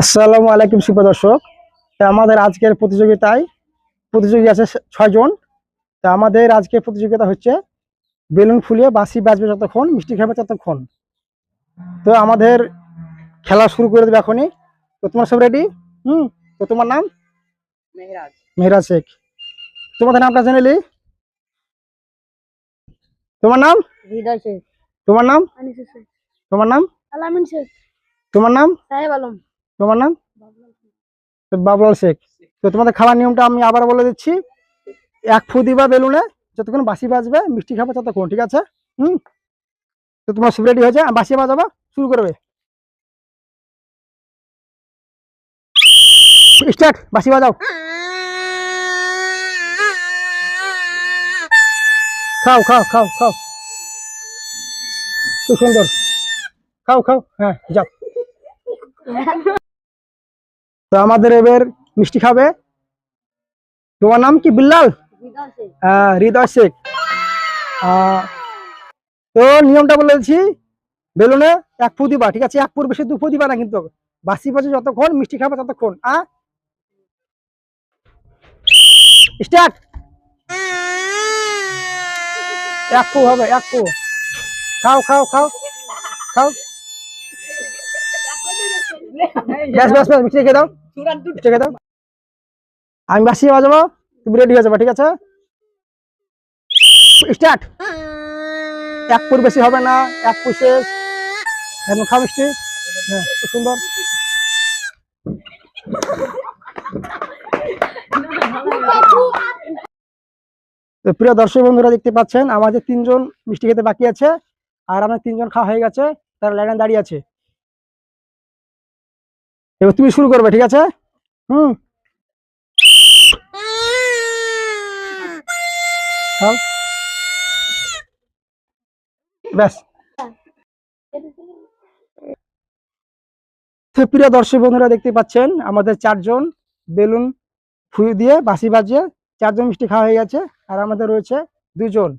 আসসালামু আলাইকুম সুপ্র দর্শক। তা আমাদের আজকের প্রতিযোগিতায় প্রতিযোগী আছে ছয়জন। তা আমাদের আজকের প্রতিযোগিতা হচ্ছে বেলুন ফুলিয়ে বাসি বাজবে যতক্ষণ মিষ্টি খাবে ততক্ষণ। তো আমাদের খেলা শুরু করে দেবে এখনই। তো তোমার সব রেডি হুম? তো তোমার নাম? মেহরাজ। মেহরাজ শেখ। তোমাদের নামটা জেনেলি তোমার নাম? হৃদয় শেখ। তোমার নাম? তোমার নাম? আলামিন শেখ। তোমার নাম? সাহেব আলম। তোমার নাম? বাবলাল শেখ। তো তোমাদের খাওয়ার নিয়মটা আমি আবার বলে দিচ্ছি। এক ফু দিবা বেলুনে, যতক্ষণ বাসি বাজবে, মিষ্টি খাবে ততক্ষণ, ঠিক আছে? হুম? তো তোমার সব রেডি হয়েছে বাসি বাজাবা, শুরু করবে। স্টার্ট বাসি বাজাও। খাও খাও খাও খাও। খুব সুন্দর। খাও খাও হ্যাঁ যাও। তো আমাদের এবার মিষ্টি খাবে। তোমার নাম কি বিল্লাল? হৃদয় শেখ। আহ, তো নিয়মটা বলে দিচ্ছি বেলুনে এক ফু দিবা ঠিক আছে? এক ফুর বেশি দু ফু দিবা না কিন্তু। বাসি বাসি যতক্ষণ মিষ্টি খাবে ততক্ষণ আ? স্টার্ট! এক ফু হবে এক ফু। খাও খাও খাও খাও। ব্যাস ব্যাস ব্যাস মিষ্টি খেয়ে দাও। খেয়ে দাও। আমি বাসি বাজাবো তুমি রেডি হয়ে যাব ঠিক আছে? স্টার্ট এক ফুট বেশি হবে না এক ফুট শেষ খাও মিষ্টি। হ্যাঁ সুন্দর। প্রিয় দর্শক বন্ধুরা দেখতে পাচ্ছেন আমাদের তিনজন মিষ্টি খেতে বাকি আছে আর আমাদের তিনজন খাওয়া হয়ে গেছে তারা লাইনে দাঁড়িয়ে আছে। এবার তুমি শুরু করবে, ঠিক আছে? হুম? ব্যাস। প্রিয় দর্শক বন্ধুরা, দেখতে পাচ্ছেন, আমাদের চারজন বেলুন ফুল দিয়ে বাসি বাজিয়ে চারজন মিষ্টি খাওয়া হয়ে গেছে, আর আমাদের রয়েছে দুজন।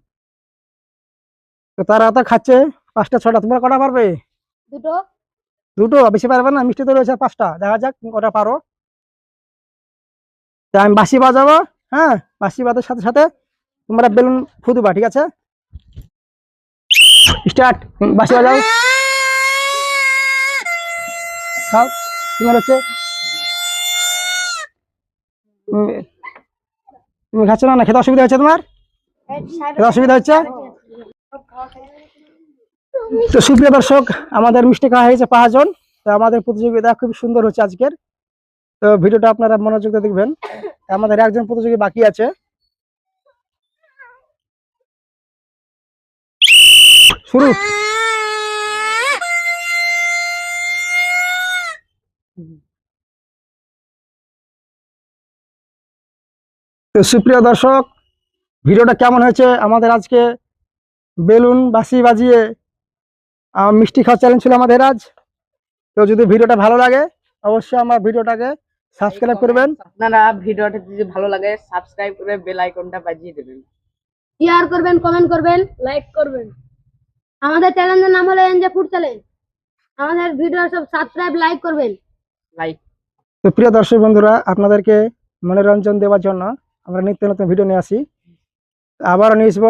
তো তারা তো খাচ্ছে, পাঁচটা ছটা তোমরা কটা পারবে? দুটো। দুটো বেশি পারবে না মিষ্টি তো রয়েছে পাঁচটা। দেখা যাক কটা পারো। তা আমি বাসি বাজাবো হ্যাঁ বাসি বাজার সাথে সাথে তোমরা বেলুন ফুদবা ঠিক আছে? স্টার্ট বাসি বাজাও। খাও তোমার হচ্ছে তুমি খাচ্ছ না না খেতে অসুবিধা হচ্ছে তোমার? খেতে অসুবিধা হচ্ছে তো সুপ্রিয় দর্শক, আমাদের মিষ্টি খাওয়া হয়েছে পাঁচজন, তো আমাদের প্রতিযোগিতা খুব সুন্দর হচ্ছে আজকের। তো ভিডিওটা আপনারা মনোযোগ দেখবেন। আমাদের একজন প্রতিযোগী বাকি আছে। শুরু। তো সুপ্রিয় দর্শক, ভিডিওটা কেমন হয়েছে? আমাদের আজকে বেলুন বাসি বাজিয়ে মিষ্টি খাওয়া চ্যালেঞ্জ ছিল আমাদের আজ। তো যদি ভিডিওটা ভালো লাগে অবশ্যই আমার ভিডিওটাকে সাবস্ক্রাইব করবেন। আপনারা ভিডিওটা যদি ভালো লাগে সাবস্ক্রাইব করে বেল আইকনটা বাজিয়ে দেবেন। শেয়ার করবেন কমেন্ট করবেন লাইক করবেন। আমাদের চ্যানেলের নাম হলো এনজে ফুড চ্যালেঞ্জ আমাদের ভিডিও সব সাবস্ক্রাইব লাইক করবেন। লাইক তো প্রিয় দর্শক বন্ধুরা আপনাদেরকে মনোরঞ্জন দেওয়ার জন্য আমরা নিত্য নতুন ভিডিও নিয়ে আসি। আবারও নিয়ে আসব।